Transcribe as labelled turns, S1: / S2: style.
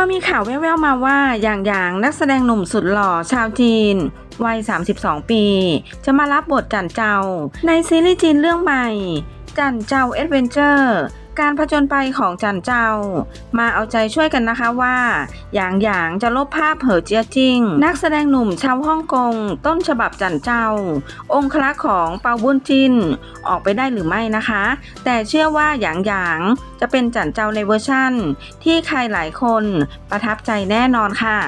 S1: ก็มีข่าวแว่วๆมาว่าอย่างอย่างนักแสดงหนุ่มสุดหล่อชาวจีน วัย 32 ปี จะมารับบทจันเจ้า ในซีรีส์จีนเรื่องใหม่ จันเจ้าเอ็ดเวนเจอร์ การผจญภัยของจันเจ้า มาเอาใจช่วยกันนะคะว่า หยางหยางจะลบภาพเหอเจียจิ้ง นักแสดงหนุ่มชาวฮ่องกง ต้นฉบับจันเจ้า องคลักษ์ของเปาบุญจิน ออกไปได้หรือไม่นะคะ แต่เชื่อว่าหยางหยางจะเป็นจันเจ้าในเวอร์ชั่น ที่ใครหลายคนประทับใจแน่นอนค่ะ